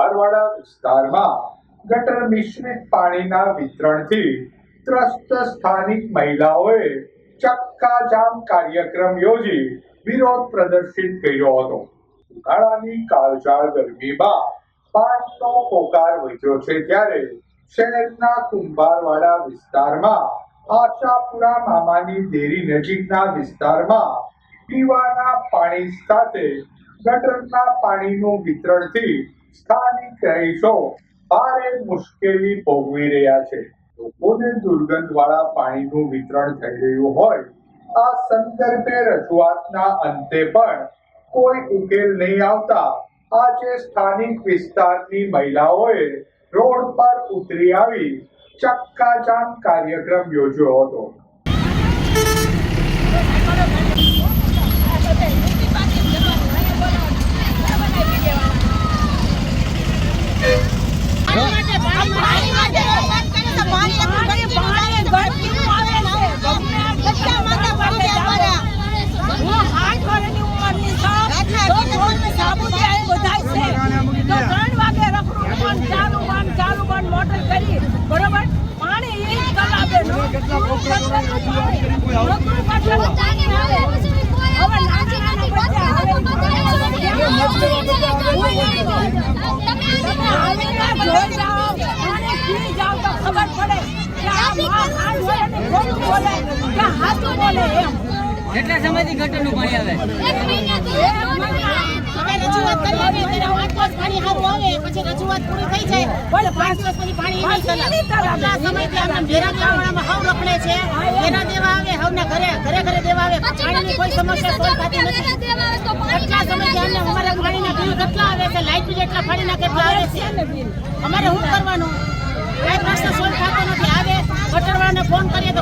કુંભારવાડા વિસ્તારમાં ગટર મિશ્રિત પાણીના વિતરણથી ત્રસ્ત સ્થાનિક મહિલાઓએ ચક્કાજામ કાર્યક્રમ યોજી વિરોધ પ્રદર્શિત કર્યો હતો. ઉનાળાની કાળઝાળ ગરમીમાં પાણીનો પોકાર વધ્યો છે ત્યારે શહેરના કુંભારવાડા વિસ્તારમાં આશાપુરા મામાની ડેરી નજીકના વિસ્તારમાં પીવાના પાણી સાથે ગટરના પાણીનું વિતરણથી સ્થાનિક રહીશો ભારે મુશ્કેલી ભોગવી રહ્યા છે. લોકોને દુર્ગંધવાળા પાણીનું વિતરણ થઈ રહ્યું હોય, આ સંદર્ભે રજૂઆતના અંતે પણ કોઈ ઉકેલ નહીં આવતા આજે સ્થાનિક વિસ્તારની મહિલાઓએ રોડ પર ઉતરી આવી ચક્કાજામ કાર્યક્રમ યોજ્યો હતો. કેટલા સમયથી ગટરનું પાણી આવે અમે રજૂઆત કરી આઠ પાણી સારું આવે પછી રજૂઆત પૂરી થઈ જાય પાંચ દિવસ પછી પાણી સમયથી અમને ભેરા દેવાવાળામાં છે. એના દેવા આવે હવના ઘરે ઘરે ઘરે દેવા આવે. પાણીની કોઈ સમસ્યા કોઈ થતી નથી. કેટલા સમયથી અમને અમારા પાણીના બિલ કેટલા આવે છે? લાઇટ બિલ એટલા પાણીના કેટલા આવે છે. અમારે શું કરવાનું? કઈ પ્રશ્ન સોલ્વ થતો નથી. આવે ગટરવાળાને ફોન કરીએ તો